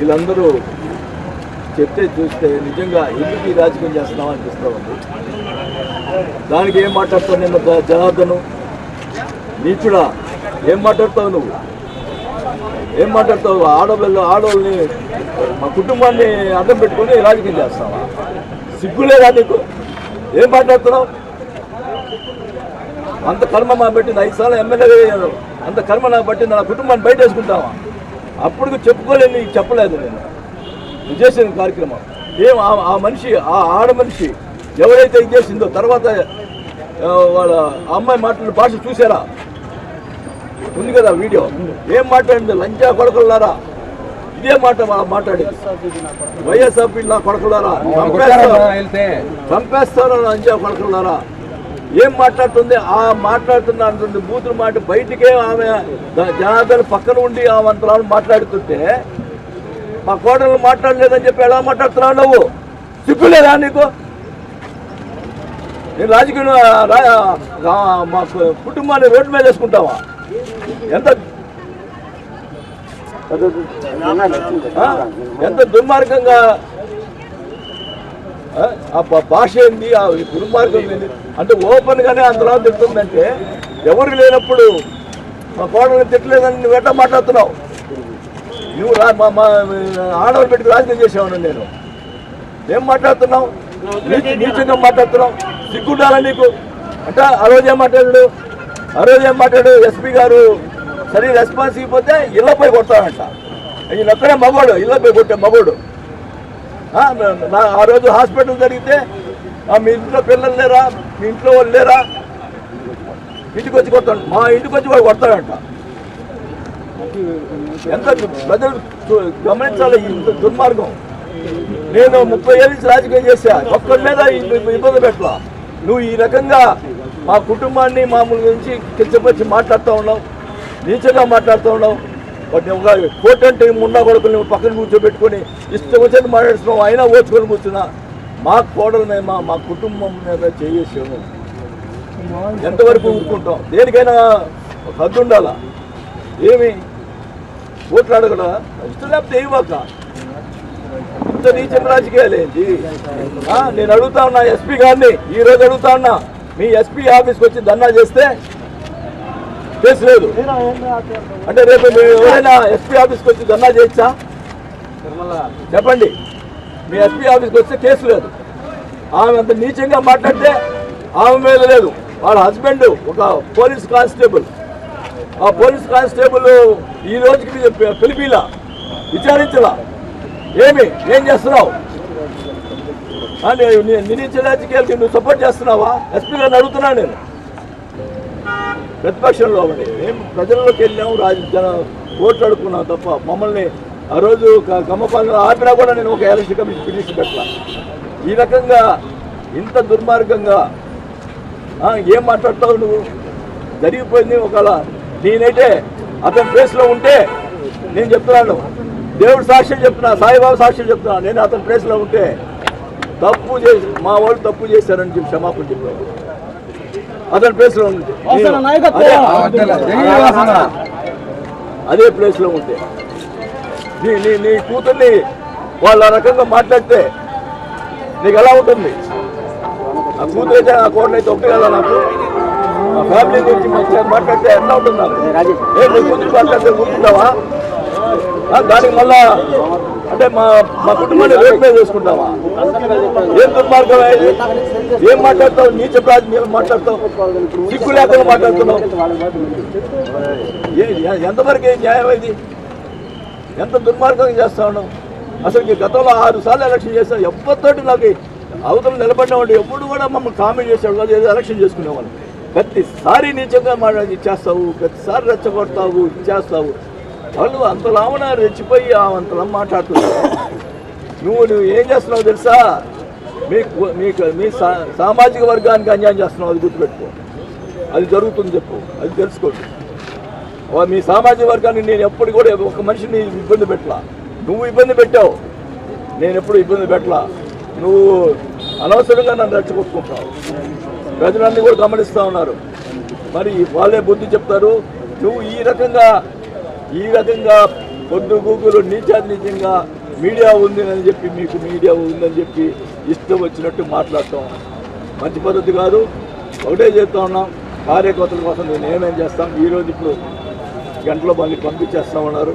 వీళ్ళందరూ చెప్తే చూస్తే నిజంగా ఎందుకు ఈ రాజకీయం చేస్తున్నాం అనిపిస్తూ ఉంది. దానికి ఏం మాట్లాడతావు నిన్న జనార్దను? నీచుడా ఏం మాట్లాడతావు నువ్వు? ఏం మాట్లాడతావు? ఆడవాళ్ళు ఆడవాళ్ళని మా కుటుంబాన్ని అడ్డం పెట్టుకొని రాజకీయం చేస్తావా? సిగ్గులేదా నీకు? ఏం మాట్లాడుతున్నావు? అంత కర్మ మా పెట్టింది. ఐదు సార్లు ఎమ్మెల్యే అంత కర్మ నాకు పట్టింది. నా కుటుంబాన్ని బయట వేసుకుంటావా అప్పుడు చెప్పకోలేని చెప్పలేదు నేను. నువ్వు చేసిన కార్యక్రమం. ఏం ఆ- మనిషి ఆ ఆడ మనిషి ఎవరైతే ఇది చేసిందో తర్వాత వాళ్ళ అమ్మాయి మాట్లాడిన భాష చూసారా? ఉంది కదా వీడియో. ఏం మాట్లాడింది? లంచా కొడకల్లారా ఇదే మాట మాట్లాడింది. వైఎస్ఆర్ నా కొడకలారా చంపేస్తారు? చంపేస్తారు లంచా కొడకల్లారా ఏం మాట్లాడుతుంది? ఆ మాట్లాడుతున్న అంటుంది బూతులు మాట బయటికే ఆమె జనార్దన్ పక్కన ఉండి ఆమె అంతరాలు మాట్లాడుతుంటే మా కోడలు మాట్లాడలేదని చెప్పి ఎలా మాట్లాడుతున్నావు నువ్వు? సిగ్గులేదా నీకు? నేను రాజకీయం మా కుటుంబాన్ని రోడ్డు మీద వేసుకుంటావా? ఎంత? ఎంత దుర్మార్గంగా ఆ? భాష ఏంది? ఆ దుర్మార్గం ఏంది? అంటే ఓపెన్ గానే అంతలా తిడుతుందంటే ఎవరు లేనప్పుడు మా కోడలు తిట్టలేదని నువ్వు ఎట్లా మాట్లాడుతున్నావు? నువ్వు రా మా మా ఆడవాళ్ళు పెట్టి రాజకీయం చేసేవాను నేను. ఏం మాట్లాడుతున్నావు? నీచంగా మాట్లాడుతున్నావు. సిగ్గుండాలా నీకు? అంటే ఆ రోజు ఏం మాట్లాడాడు? ఆ రోజు ఏం మాట్లాడు ఎస్పీ గారు సరే రెస్పాన్స్ ఇవ్వకపోతే ఇళ్ళపై కొడతాడంట. ఈయన ఒక్కడే మగోడు ఇళ్ళపై కొట్టే మగోడు ఆ, నా- ఆ రోజు హాస్పిటల్ జరిగితే మీ ఇంట్లో పిల్లలు లేరా? మీ ఇంట్లో వాళ్ళు లేరా? ఇంటికి వచ్చి కొడతాడు. మా ఇంటికి వచ్చి వాడు కొడతాడంట. ఎంత ప్రజలు గమనించాలి ఈ దుర్మార్గం. నేను ముప్పై ఏళ్ళ నుంచి రాజకీయం చేశా. ఒక్కడి మీద ఇబ్బంది పెట్టలా. నువ్వు ఈ రకంగా మా కుటుంబాన్ని మామూలు నుంచి కించపరిచి మాట్లాడుతూ ఉన్నావు. నీచగా మాట్లాడుతూ ఉన్నావు. ఒక కోర్టు అంటే మున్నా కొడుకుని పక్కన కూర్చోబెట్టుకొని ఇష్టం వచ్చినట్టు మాట్లాడుతున్నాం అయినా ఓచుకొని కూర్చున్నా. మా కోడలు మేమా మా కుటుంబం మీద చేయేసాము ఎంతవరకు ఊరుకుంటాం? దేనికైనా ఒక హద్దు ఉండాలా? ఏమి? ఓట్లు అడగడా? ఇష్టం లేకపోతే ఇవ్వక ఇంత నీచం రాజకీయాలు ఏంటి? నేను అడుగుతా ఉన్నా ఎస్పీ గారిని ఈ రోజు అడుగుతా ఉన్నా. మీ ఎస్పీ ఆఫీస్కి వచ్చి ధర్నా చేస్తే కేసు లేదు. అంటే రేపు మీరు ఎవరైనా ఎస్పీ ఆఫీస్కి వచ్చి ధర్నా చేయొచ్చా చెప్పండి. మీ ఎస్పీ ఆఫీస్కి వస్తే కేసు లేదు. ఆమె అంత నీచంగా మాట్లాడితే ఆమె మీద లేదు. వాళ్ళ హస్బెండ్ ఒక పోలీస్ కానిస్టేబుల్. ఆ పోలీస్ కానిస్టేబుల్ ఈ రోజుకి పిలిపిలా? విచారించలా? ఏమి? ఏం చేస్తున్నావు? ఆ, నీ- రాజకీయాలకి నువ్వు సపోర్ట్ చేస్తున్నావా? ఎస్పీ గారిని అడుగుతున్నా నేను. ప్రతిపక్షంలో ఉండి మేము ప్రజల్లోకి వెళ్ళాము రాజ జన తప్ప మమ్మల్ని ఆ రోజు క- కమ్మపాలన ఆపినా కూడా నేను ఒక ఎలక్షన్ కమిషన్ పిటిషన్ పెట్టాను ఈ రకంగా ఇంత దుర్మార్గంగా ఏం మాట్లాడతావు నువ్వు? జరిగిపోయింది ఒకవేళ నేనైతే అతని ప్లేస్లో ఉంటే నేను చెప్తున్నాను. దేవుడు సాక్ష్యం చెప్తున్నా సాయిబాబు సాక్ష్యం చెప్తున్నా నేను అతని ప్లేస్లో ఉంటే తప్పు చేసి మా వాళ్ళు తప్పు చేశారని చెప్పి క్షమాపణ చెప్పాను అతని ఉంటే. అవసరం నాయకత్వం. అదే- అదే ప్లేస్లో ఉంటే. నీ నీ నీ కూతుర్ని వాళ్ళు ఆ రకంగా మాట్లాడితే నీకు ఎలా ఉంటుంది? ఆ కూతురు అయితే ఆ కోడలు అయితే ఒకటి కదా నాకు? ఆ ఫ్యామిలీ గురించి మంచిగా మాట్లాడితే ఎట్లా ఉంటుంది? నాకు ఏ నీ కూతురు మాట్లాడితే ఊరుకుంటావా? ఆ, దానికి మళ్ళా అంటే మా మా కుటుంబాన్ని రేపు చేసుకుంటామా చేసుకుంటావా? ఏం దుర్మార్గం అయ్యేది ఏం మాట్లాడతావు? నీచ మేము మాట్లాడతావు. సిగ్గు లేకుండా మాట్లాడుతున్నావు. ఏ- ఎంతవరకు ఏం న్యాయం ఇది? ఎంత దుర్మార్గం చేస్తా ఉన్నావు? అసలు ఈ గతంలో ఆరు సార్లు ఎలక్షన్ చేస్తాను ఎవరితోటి నాకు అవతల నిలబడినవాడు ఎప్పుడు కూడా మమ్మల్ని కామెంట్ చేసాడు కాదు ఏదో ఎలక్షన్ చేసుకునేవాళ్ళు ప్రతిసారి నీచంగా మాట్లాడి చేస్తావు. ప్రతిసారి రెచ్చగొడతావు చేస్తావు. వాళ్ళు అంతలామన రెచ్చిపోయి అంతలా మాట్లాడుతున్నారు నువ్వు నువ్వు ఏం చేస్తున్నావు తెలుసా? మీకు మీకు మీ సా- సామాజిక వర్గానికి అన్యాయం చేస్తున్నావు అది గుర్తుపెట్టుకో. అది జరుగుతుంది చెప్పు అది తెలుసుకోండి. మీ సామాజిక వర్గాన్ని నేను ఎప్పుడు కూడా ఒక మనిషిని ఇబ్బంది పెట్టలా. నువ్వు ఇబ్బంది పెట్టావు నేను ఎప్పుడు ఇబ్బంది పెట్టలా. నువ్వు అనవసరంగా నన్ను రెచ్చగొట్టుకుంటావు ప్రజలన్నీ కూడా గమనిస్తూ ఉన్నారు. మరి వాళ్ళే బుద్ధి చెప్తారు నువ్వు ఈ రకంగా ఈ రకంగా పొద్దు గూగులు నీచాతి నిజంగా మీడియా ఉంది అని చెప్పి మీకు మీడియా ఉందని చెప్పి ఇష్టం వచ్చినట్టు మాట్లాడటం మంచి పద్ధతి కాదు. ఒకటే చేస్తా ఉన్నాం కార్యకర్తల కోసం నేను ఏమేం చేస్తాం ఈరోజు ఇప్పుడు గంటలో మళ్ళీ పంపించేస్తా ఉన్నారు.